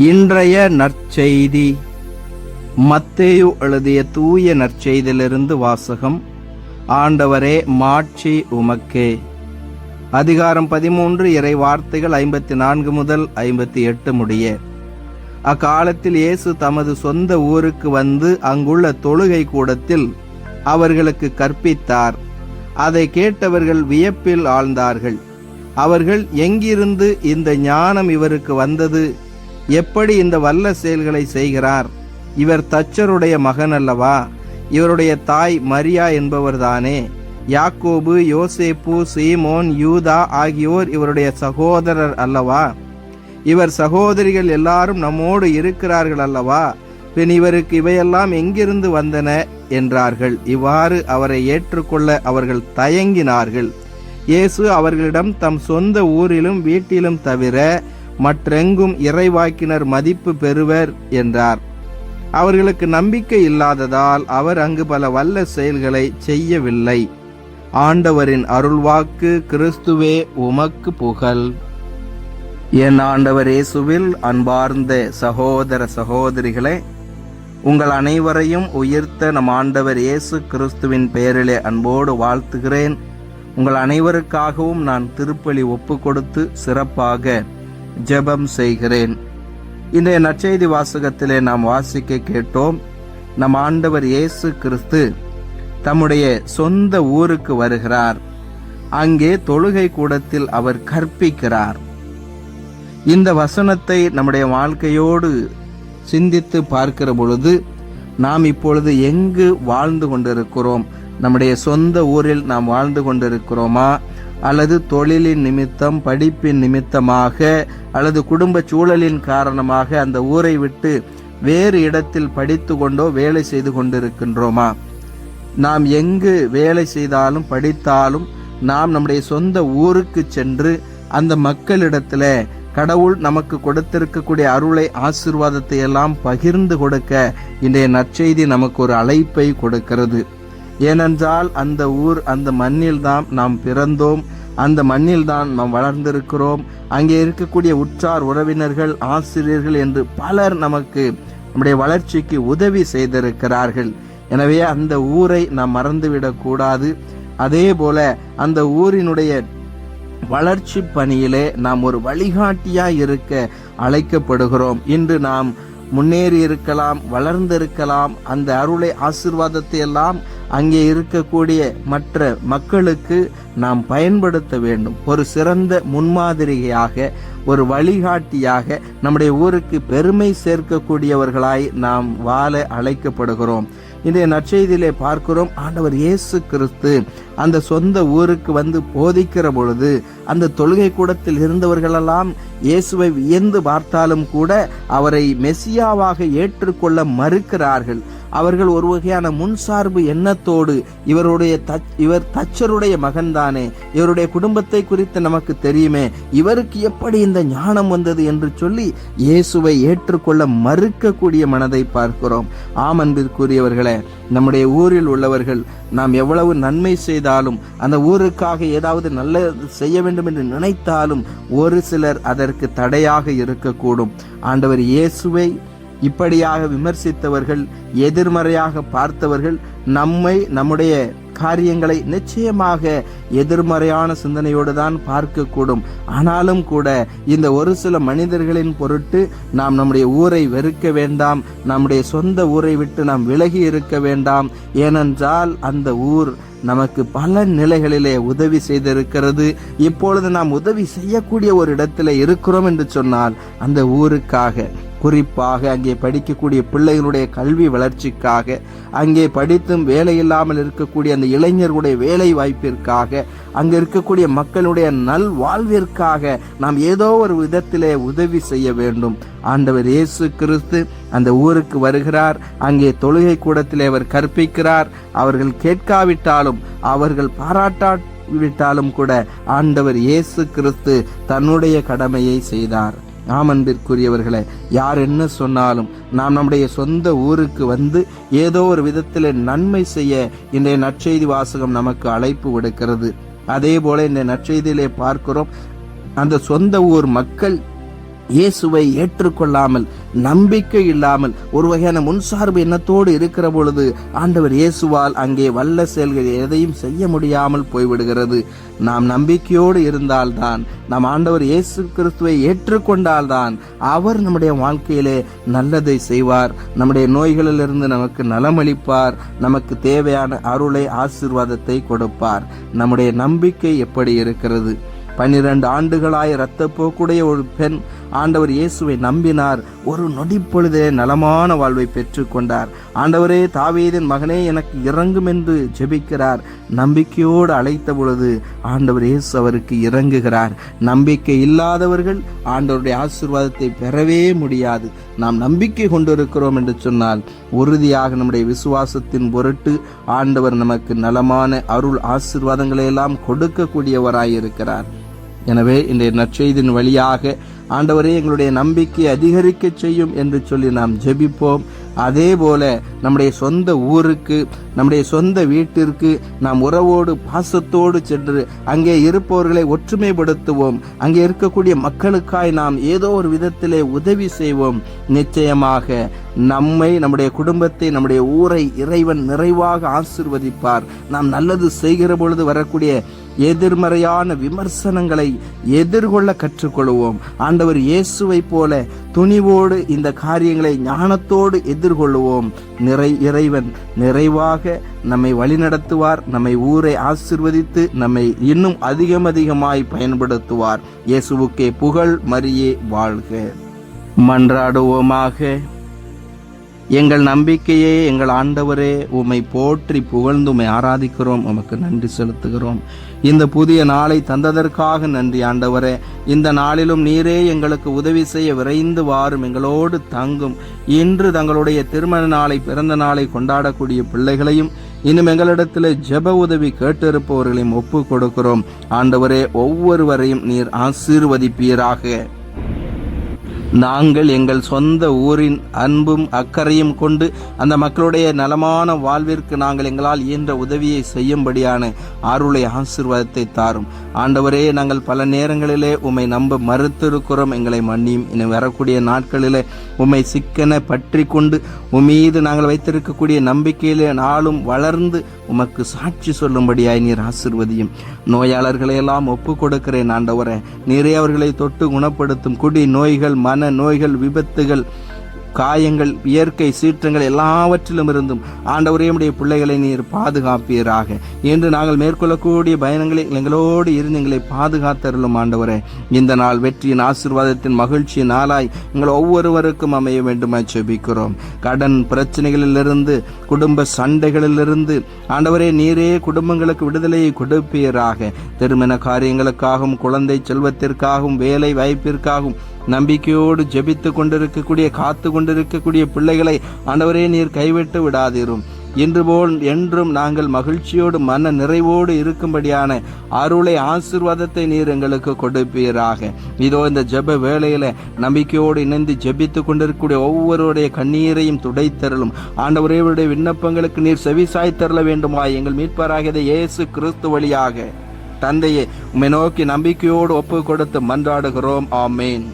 இன்றைய நற்செய்தி. மத்தேயு எழுதிய தூய நற்செய்தியிலிருந்து வாசகம் ஆண்டவரே மாட்சி உமக்கே. அதிகாரம் பதிமூன்று இறை வார்த்தைகள் ஐம்பத்தி நான்கு முதல் ஐம்பத்தி எட்டு முடிய. அக்காலத்தில் இயேசு தமது சொந்த ஊருக்கு வந்து அங்குள்ள தொழுகை கூடத்தில் அவர்களுக்கு கற்பித்தார். அதை கேட்டவர்கள் வியப்பில் ஆழ்ந்தார்கள். அவர்கள் எங்கிருந்து இந்த ஞானம் இவருக்கு வந்தது? எப்படி இந்த வல்ல செயல்களை செய்கிறார்? இவர் தச்சருடைய மகன் அல்லவா? இவருடைய தாய் மரியா என்பவர்தானே. யாக்கோபு யோசேப்பு சீமோன் யூதா ஆகியோர் இவருடைய சகோதரர் அல்லவா? இவர் சகோதரிகள் எல்லாரும் நம்மோடு இருக்கிறார்கள் அல்லவா? பின் இவருக்கு இவையெல்லாம் எங்கிருந்து வந்தன? என்றார்கள். இவ்வாறு அவரை ஏற்றுக்கொள்ள அவர்கள் தயங்கினார்கள். இயேசு அவர்களிடம் தம் சொந்த ஊரிலும் வீட்டிலும் தவிர மற்றெங்கும் இறைவாக்கினர் மதிப்பு பெறுவர் என்றார். அவர்களுக்கு நம்பிக்கை இல்லாததால் அவர் அங்கு பல வல்ல செயல்களை செய்யவில்லை. ஆண்டவரின் அருள்வாக்கு கிறிஸ்துவே உமக்கு புகழ். என் ஆண்டவர் இயேசுவில் அன்பார்ந்த சகோதர சகோதரிகளே உங்கள் அனைவரையும் உயிர்த்த நம் ஆண்டவர் இயேசு கிறிஸ்துவின் பெயரிலே அன்போடு வாழ்த்துகிறேன். உங்கள் அனைவருக்காகவும் நான் திருப்பலி ஒப்பு கொடுத்து சிறப்பாக ஜெபம் செய்கிறேன். இன்றைய நற்செய்தி வாசகத்திலே நாம் வாசிக்க கேட்டோம் நம் ஆண்டவர் இயேசு கிறிஸ்து தம்முடைய சொந்த ஊருக்கு வருகிறார். அங்கே தொழுகை கூடத்தில் அவர் கற்பிக்கிறார். இந்த வசனத்தை நம்முடைய வாழ்க்கையோடு சிந்தித்து பார்க்கிற பொழுது நாம் இப்பொழுது எங்கு வாழ்ந்து கொண்டிருக்கிறோம்? நம்முடைய சொந்த ஊரில் நாம் வாழ்ந்து கொண்டிருக்கிறோமா? அல்லது தொழிலின் நிமித்தம் படிப்பின் நிமித்தமாக அல்லது குடும்ப சூழலின் காரணமாக அந்த ஊரை விட்டு வேறு இடத்தில் படித்து கொண்டோ வேலை செய்து கொண்டிருக்கின்றோமா? நாம் எங்கு வேலை செய்தாலும் படித்தாலும் நாம் நம்முடைய சொந்த ஊருக்கு சென்று அந்த மக்களிடத்துல கடவுள் நமக்கு கொடுத்திருக்கக்கூடிய அருளை ஆசிர்வாதத்தை எல்லாம் பகிர்ந்து கொடுக்க இன்றைய நற்செய்தி நமக்கு ஒரு அழைப்பை கொடுக்கிறது. ஏனென்றால் அந்த ஊர் அந்த மண்ணில்தான் நாம் பிறந்தோம். அந்த மண்ணில் தான் நாம் வளர்ந்திருக்கிறோம். அங்கே இருக்கக்கூடிய உற்றார் உறவினர்கள் ஆசிரியர்கள் என்று பலர் நமக்கு நம்முடைய வளர்ச்சிக்கு உதவி செய்திருக்கிறார்கள். எனவே அந்த ஊரை நாம் மறந்துவிடக்கூடாது அதே போல அந்த ஊரினுடைய வளர்ச்சி பணியிலே நாம் ஒரு வழிகாட்டியாய் இருக்க அழைக்கப்படுகிறோம். இன்று நாம் முன்னேறி இருக்கலாம் வளர்ந்திருக்கலாம். அந்த அருளை ஆசிர்வாதத்தை எல்லாம் அங்கே இருக்கக்கூடிய மற்ற மக்களுக்கு நாம் பயன்படுத்த வேண்டும். ஒரு சிறந்த முன்மாதிரியாக ஒரு வழிகாட்டியாக நம்முடைய ஊருக்கு பெருமை சேர்க்கக்கூடியவர்களாய் நாம் வாழ அழைக்கப்படுகிறோம். இன்றைய நற்செய்தியிலே பார்க்கிறோம் ஆண்டவர் இயேசு கிறிஸ்து அந்த சொந்த ஊருக்கு வந்து போதிக்கிற பொழுது அந்த தொழுகை கூடத்தில் இருந்தவர்களெல்லாம் இயேசுவை வியந்து பார்த்தாலும் கூட அவரை மெசியாவாக ஏற்றுக்கொள்ள மறுக்கிறார்கள். அவர்கள் ஒரு வகையான முன்சார்பு எண்ணத்தோடு இவருடைய இவர் தச்சருடைய மகன்தானே. இவருடைய குடும்பத்தை குறித்து நமக்கு தெரியுமே. இவருக்கு எப்படி இந்த ஞானம் வந்தது என்று சொல்லி இயேசுவை ஏற்றுக்கொள்ள மறுக்கக்கூடிய மனதை பார்க்கிறோம். ஆம் அன்பிற்குரியவர்களே நம்முடைய ஊரில் உள்ளவர்கள் நாம் எவ்வளவு நன்மை செய்தாலும் அந்த ஊருக்காக ஏதாவது நல்ல செய்ய வேண்டும் என்று நினைத்தாலும் ஒரு சிலர் அதற்கு தடையாக இருக்கக்கூடும். ஆண்டவர் இயேசுவை இப்படியாக விமர்சித்தவர்கள் எதிர்மறையாக பார்த்தவர்கள் நம்மை நம்முடைய காரியங்களை நிச்சயமாக எதிர்மறையான சிந்தனையோடு தான் பார்க்கக்கூடும். ஆனாலும் கூட இந்த ஒரு சில மனிதர்களின் பொருட்டு நாம் நம்முடைய ஊரை வெறுக்க வேண்டாம் நம்முடைய சொந்த ஊரை விட்டு நாம் விலகி இருக்க வேண்டாம். ஏனென்றால் அந்த ஊர் நமக்கு பல நிலைகளிலே உதவி செய்திருக்கிறது. இப்பொழுது நாம் உதவி செய்யக்கூடிய ஒரு இடத்துல இருக்கிறோம் என்று சொன்னால் அந்த ஊருக்காக. குறிப்பாக அங்கே படிக்கக்கூடிய பிள்ளைகளுடைய கல்வி வளர்ச்சிக்காக அங்கே படித்தும் வேலை இல்லாமல் இருக்கக்கூடிய அந்த இளைஞர்களுடைய வேலை வாய்ப்பிற்காக அங்கே இருக்கக்கூடிய மக்களுடைய நல் வாழ்விற்காக நாம் ஏதோ ஒரு விதத்திலே உதவி செய்ய வேண்டும். ஆண்டவர் இயேசு கிறிஸ்து அந்த ஊருக்கு வருகிறார். அங்கே தொழுகை கூடத்திலே அவர் கற்பிக்கிறார். அவர்கள் கேட்காவிட்டாலும் அவர்கள் பாராட்டாவிட்டாலும் கூட ஆண்டவர் இயேசு கிறிஸ்து தன்னுடைய கடமையை செய்தார். நாம் அன்பிற்குரியவர்களை யார் என்ன சொன்னாலும் நாம் நம்முடைய சொந்த ஊருக்கு வந்து ஏதோ ஒரு விதத்தில் நன்மை செய்ய இன்றைய நற்செய்தி வாசகம் நமக்கு அழைப்பு விடுக்கிறது. அதே போல இந்த நற்செய்தியிலே பார்க்கிறோம் அந்த சொந்த ஊர் மக்கள் இயேசுவை ஏற்றுக்கொள்ளாமல் நம்பிக்கை இல்லாமல் ஒரு வகையான முன்சார்பு எண்ணத்தோடு இருக்கிற பொழுது ஆண்டவர் இயேசுவால் அங்கே வல்ல செயல்கள் எதையும் செய்ய முடியாமல் போய்விடுகிறது. நாம் நம்பிக்கையோடு இருந்தால்தான் நாம் ஆண்டவர் இயேசு கிறிஸ்துவை ஏற்றுக்கொண்டால்தான் அவர் நம்முடைய வாழ்க்கையிலே நல்லதை செய்வார். நம்முடைய நோய்களிலிருந்து நமக்கு நலமளிப்பார். நமக்கு தேவையான அருளை ஆசீர்வாதத்தை கொடுப்பார். நம்முடைய நம்பிக்கை எப்படி இருக்கிறது? பன்னிரண்டு ஆண்டுகளாய் இரத்தப்போக்குடைய ஒரு பெண் ஆண்டவர் இயேசுவை நம்பினார். ஒரு நொடிப்பொழுதே நலமான வாழ்வை பெற்றுக்கொண்டார். ஆண்டவரே தாவீதின் மகனே எனக்கு இறங்கும் என்று ஜெபிக்கிறார். நம்பிக்கையோடு அழைத்த பொழுது ஆண்டவர் இயேசு அவருக்கு இறங்குகிறார். நம்பிக்கை இல்லாதவர்கள் ஆண்டவருடைய ஆசீர்வாதத்தை பெறவே முடியாது. நாம் நம்பிக்கை கொண்டிருக்கிறோம் என்று சொன்னால் உறுதியாக நம்முடைய விசுவாசத்தின் பொருட்டு ஆண்டவர் நமக்கு நலமான அருள் ஆசீர்வாதங்களை எல்லாம் கொடுக்கக்கூடியவராயிருக்கிறார். எனவே இன்றைய நற்செய்தின் வழியாக ஆண்டவரே எங்களுடைய நம்பிக்கையை அதிகரிக்க செய்யும் என்று சொல்லி நாம் ஜெபிப்போம். அதே போல நம்முடைய சொந்த ஊருக்கு நம்முடைய சொந்த வீட்டிற்கு நாம் உறவோடு பாசத்தோடு சென்று அங்கே இருப்பவர்களை ஒற்றுமைப்படுத்துவோம். அங்கே இருக்கக்கூடிய மக்களுக்காய் நாம் ஏதோ ஒரு விதத்திலே உதவி செய்வோம். நிச்சயமாக நம்மை நம்முடைய குடும்பத்தை நம்முடைய ஊரை இறைவன் நிறைவாக ஆசிர்வதிப்பார். நாம் நல்லது செய்கிற பொழுது வரக்கூடிய எதிர்மறையான விமர்சனங்களை எதிர்கொள்ள கற்றுக்கொள்வோம். ஆண்டவர் இயேசுவை போல துணிவோடு இந்த காரியங்களை ஞானத்தோடு எதிர்கொள்வோம் நிறை இறைவன் நிறைவாக நம்மை வழிநடத்துவார் நம்மை ஊரை ஆசிர்வதித்து நம்மை இன்னும் அதிகம் அதிகமாய் பயன்படுத்துவார். இயேசுவுக்கே புகழ் மரியே வாழ்க. மன்றாடுவோமாக. எங்கள் நம்பிக்கையே எங்கள் ஆண்டவரே உம்மை போற்றி புகழ்ந்து உம்மை ஆராதிக்கிறோம் உமக்கு நன்றி செலுத்துகிறோம். இந்த புதிய நாளை தந்ததற்காக நன்றி ஆண்டவரே. இந்த நாளிலும் நீரே எங்களுக்கு உதவி செய்ய விரைந்து வாரும் எங்களோடு தங்கும். இன்று தங்களுடைய திருமண நாளை பிறந்த நாளை கொண்டாடக்கூடிய பிள்ளைகளையும் இன்னும் எங்களிடத்தில் ஜெப உதவி கேட்டிருப்பவர்களையும் ஒப்பு கொடுக்கிறோம். ஆண்டவரே ஒவ்வொருவரையும் நீர் ஆசீர்வதிப்பீராக. நாங்கள் எங்கள் சொந்த ஊரின் அன்பும் அக்கறையும் கொண்டு அந்த மக்களுடைய நலமான வாழ்விற்கு நாங்கள் எங்களால் இயன்ற உதவியை செய்யும்படியான அருளை ஆசிர்வாதத்தை தாரும். ஆண்டவரே நாங்கள் பல நேரங்களிலே உம்மை நம்ப மறுத்திருக்கிறோம். எங்களை மன்னியும். இனி வரக்கூடிய நாட்களிலே உம்மை சிக்கன பற்றி கொண்டு உம்மீது நாங்கள் வைத்திருக்கக்கூடிய நம்பிக்கையிலே நாளும் வளர்ந்து உமக்கு சாட்சி சொல்லும்படியாய் நீர் ஆசிர்வதியும். நோயாளர்களை எல்லாம் ஒப்பு கொடுக்கிறேன் ஆண்டவரே. நிறைய அவர்களை தொட்டு குணப்படுத்தும். குடி நோய்கள் மன நோய்கள் விபத்துகள் காயங்கள் இயற்கை சீற்றங்கள் எல்லாவற்றிலும் இருந்தும் ஆண்டவரே உடைய பிள்ளைகளை நீர் பாதுகாப்பீராக. இன்று நாங்கள் மேற்கொள்ளக்கூடிய பயணங்களை எங்களோடு இருந்து எங்களை பாதுகாத்தருளும் ஆண்டவரே. இந்த நாள் வெற்றியின் ஆசீர்வாதத்தின் மகிழ்ச்சியின் நாளாய் எங்கள் ஒவ்வொருவருக்கும் அமைய வேண்டுமா செபிக்கிறோம். கடன் பிரச்சனைகளிலிருந்து குடும்ப சண்டைகளிலிருந்து ஆண்டவரே நீரே குடும்பங்களுக்கு விடுதலையை கொடுப்பீராக. திருமண காரியங்களுக்காகவும் குழந்தை செல்வத்திற்காகவும் வேலை வாய்ப்பிற்காகவும் நம்பிக்கையோடு ஜெபித்து கொண்டிருக்கக்கூடிய காத்து கொண்டிருக்கக்கூடிய பிள்ளைகளை ஆண்டவரே நீர் கைவிட்டு விடாதீரும். இன்று போல் என்றும் நாங்கள் மகிழ்ச்சியோடு மன நிறைவோடு இருக்கும்படியான அருளை ஆசிர்வாதத்தை நீர் எங்களுக்கு கொடுப்பீராக. இதோ இந்த ஜெப வேளையில நம்பிக்கையோடு இணைந்து ஜெபித்து கொண்டிருக்கக்கூடிய ஒவ்வொருடைய கண்ணீரையும் துடைத்தரலும் ஆண்டவரையுடைய விண்ணப்பங்களுக்கு நீர் செவிசாய் தரல வேண்டுமா எங்கள் மீட்பராகிய இயேசு கிறிஸ்து வழியாக. தந்தையே உம்மை நோக்கி நம்பிக்கையோடு ஒப்பு கொடுத்து மன்றாடுகிறோம். ஆமேன்.